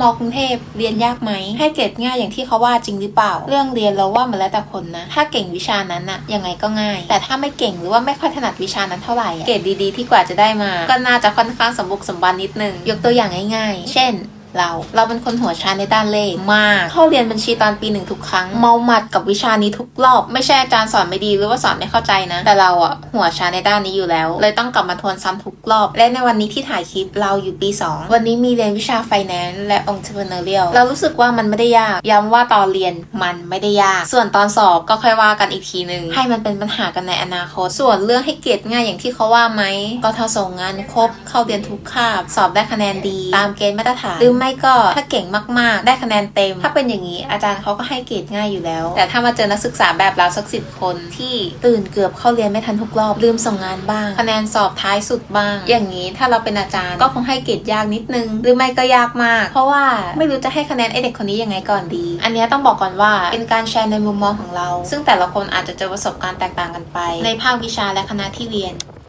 มอกรุงเทพเรียนยากไหม ให้เกรดง่ายอย่างที่เขาว่าจริงหรือเปล่า เรื่องเรียนเราว่ามันแล้วแต่คนนะ ถ้าเก่งวิชานั้นอะยังไงก็ง่าย แต่ถ้าไม่เก่งหรือว่าไม่ค่อยถนัดวิชานั้นเท่าไหร่ เกรดดีๆ ที่กว่าจะได้มา ก็น่าจะค่อนข้างสมบุกสมบันนิดนึง ยกตัวอย่างง่าย ๆ เช่น เรา เราเป็นคนหัวชาในด้านเลขมาก เข้าเรียนบัญชีตอนปีหนึ่งทุกครั้ง เมาหมัดกับวิชานี้ทุกรอบ ไม่ใช่อาจารย์สอนไม่ดีหรือว่าสอนไม่เข้าใจนะ แต่เราอะหัวชาในด้านนี้อยู่แล้ว เลยต้องกลับมาทวนซ้ำทุกรอบ และในวันนี้ที่ถ่ายคลิปเราอยู่ปี 2 วันนี้มีเรียนวิชา finance และ entrepreneurial เรารู้สึกว่ามันไม่ได้ยาก ย้ำว่าตอนเรียนมันไม่ได้ยาก ส่วนตอนสอบก็ค่อยว่ากันอีกทีหนึ่งให้มันเป็นปัญหากันในอนาคต ส่วนเรื่องให้เกรดง่ายอย่างที่เขาว่าไหมก็ถ้าส่งงานครบเข้าเรียนทุกคาบ สอบได้คะแนนดี ตามเกณฑ์มาตรฐานหรือไม่ก็ถ้าเก่งมากๆ ได้คะแนนเต็ม ถ้าเป็นอย่างนี้อาจารย์เขาก็ให้เกรดง่ายอยู่แล้ว แต่ถ้ามาเจอนักศึกษาแบบเราสักสิบคนที่ตื่นเกือบเข้าเรียนไม่ทันทุกรอบลืมส่งงานบ้าง คะแนนสอบท้ายสุดบ้าง อย่างนี้ถ้าเราเป็นอาจารย์ก็คงให้เกรดยากนิดนึง หรือไม่ก็ยากมาก เพราะว่าไม่รู้จะให้คะแนนไอเด็กคนนี้ยังไงก่อนดี อันนี้ต้องบอกก่อนว่าเป็นการแชร์ในมุมมองของเรา ซึ่งแต่ละคนอาจจะเจอประสบการณ์แตกต่างกันไป ในภาควิชาและคณะที่เรียน